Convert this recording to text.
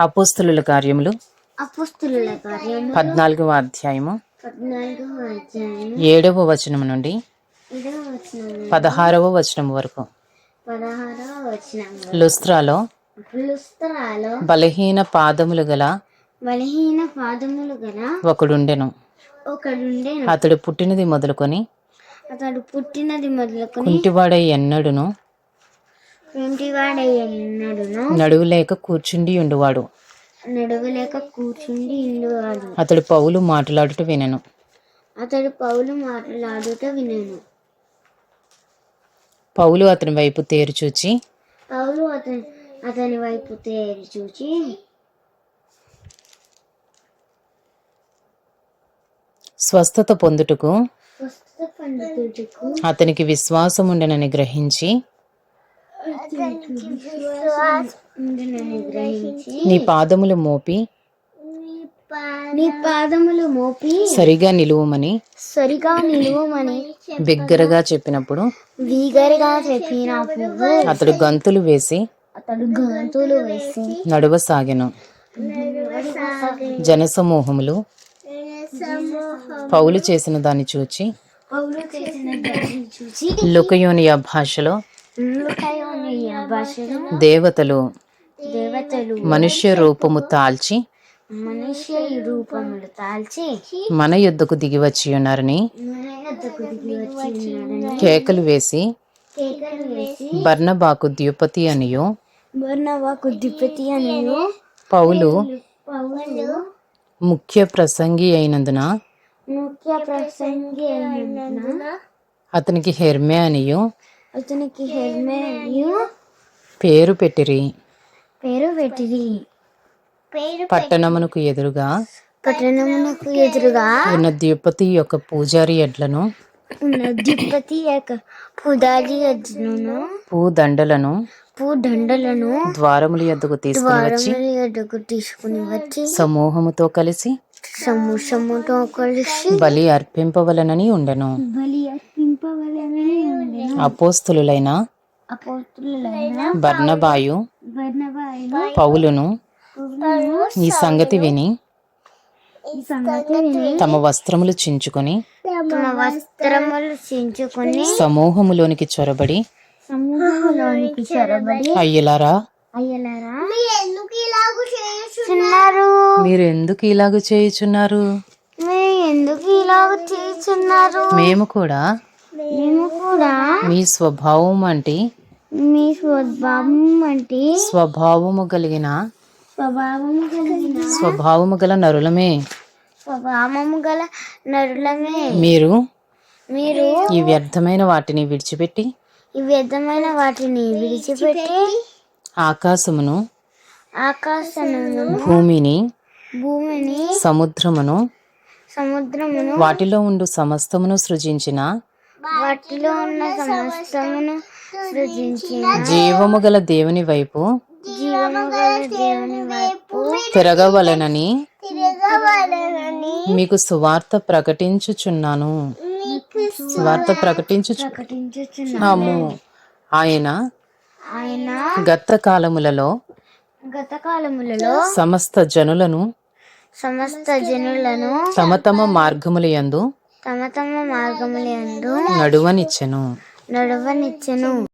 అపోస్తుల కార్యములు. పద్నాలుగవ అధ్యాయము. ఏడవ వచనం నుండి పదహారవ వచనం వరకు. లుస్త్రాలో బలహీన పాదములు గల బలహీన పాదములు గల ఒకడుండెను. ఒకడుండెను. అతడు పుట్టినది మొదలుకొని అతడు పుట్టినది మొదలుకొని కుంటివాడై ఎన్నడును? ఎన్నడును నడువులేక కూర్చుండి ఉండువాడు. నడవలేక కూర్చుండి ఇండువాడు అతడు పౌలు మాట్లాడుట వినెను. అతడు పౌలు మాట్లాడుట వినెను. పౌలు అతని వైపు తేరు చూచి పౌలు అతని అతని వైపు తేరి చూచి స్వస్థత పొందుటకు అతనికి విశ్వాసం ఉండునని గ్రహించి నీ పాదములు మోపి నీ పాదములు మోపి సరిగా నిలువమని సరిగా నిలువమని బిగ్గరగా చెప్పినప్పుడు వీగరిగా చెప్పినప్పుడు అతడు గంతులు వేసి అతడు గంతులు వేసి నడువసాగెను. జనసమూహములు పౌలు చేసిన దాన్ని చూచి లుకయోనియ భాషలో దేవతలు దేవతలు మనుష్య రూపము తాల్చి మనుష్య రూపములు తాల్చి మన యుద్ధకు దిగి వచ్చి ఉన్నారని కేకలు వేసి బర్నబాకు ద్యుపతి అనియు బర్నవాకు దిపతి అనేను పౌలు పౌలు ముఖ్య ప్రసంగి అయినందున ముఖ్య ప్రసంగి అయినందున అతనికి హెర్మే అనియు అతనికి హెర్మేయు పేరు పెట్టిరి. పేరు పెట్టిరి. పేరు పట్టణమునకు ఎదురుగా పట్టణమునకు ఎదురుగా ఉన్న ద్యుపతి యొక్క పూజారి ఎడ్లను ఉన్న దిపతి యొక్క పుదారి ఎద్దును పూదండలను పూదండలను ద్వారముల యొద్దకు తీసుకుని వచ్చి తీసుకుని వచ్చి సమూహముతో కలిసి సమూహముతో కలిసి బలి అర్పింపవలనని ఉండెను. బలి అర్పింపవలనని ఉండెను అపోస్తులైన బర్నబాయును పౌలును ఈ సంగతి విని తమ వస్త్రములు చించుకొని తమ వస్త్రములు చించుకొని సమూహములోనికి చొరబడి సమూహంలోనికి చొరబడి అయ్యలారా అయ్యలారా ఎందుకు ఇలాగ చేస్తున్నారు మీరు ఎందుకు ఇలాగ చేయుచున్నారు? ఎందుకు ఇలాగ చేస్తున్నారు మేము కూడా మేము కూడా మీ స్వభావం అంటే? మీ స్వభావం అంటే? స్వభావము కలిగిన? స్వభావము కలిగిన. స్వభావము గల నరులమే? స్వభావము గల నరులమే. మీరు? మీరు? ఈ వ్యర్థమైన వాటిని విడిచిపెట్టి? ఈ విధమైన వాటిని విడిచిపెట్టి? ఆకాశమును? ఆకాశమును? భూమిని? భూమిని? సముద్రమును? సముద్రమును? వాటిలో ఉండు సమస్తమును సృజించిన వాటిలో ఉన్న సమస్తమును సృజించిన జీవము గల దేవుని వైపు జీవము గల దేవుని వైపు తిరగవలనని తిరగవలనని మీకు సువార్త ప్రకటించుచున్నాను. సువార్త ప్రకటించు ప్రకటించుచున్నాము ఆయన ఆయన గత కాలములలో గత కాలములలో సమస్త జనులను సమస్త జనులను తమ తమ మార్గముల యందు తమ తమ మార్గములందు నడువనిచ్చెను. నడవనిచ్చెను.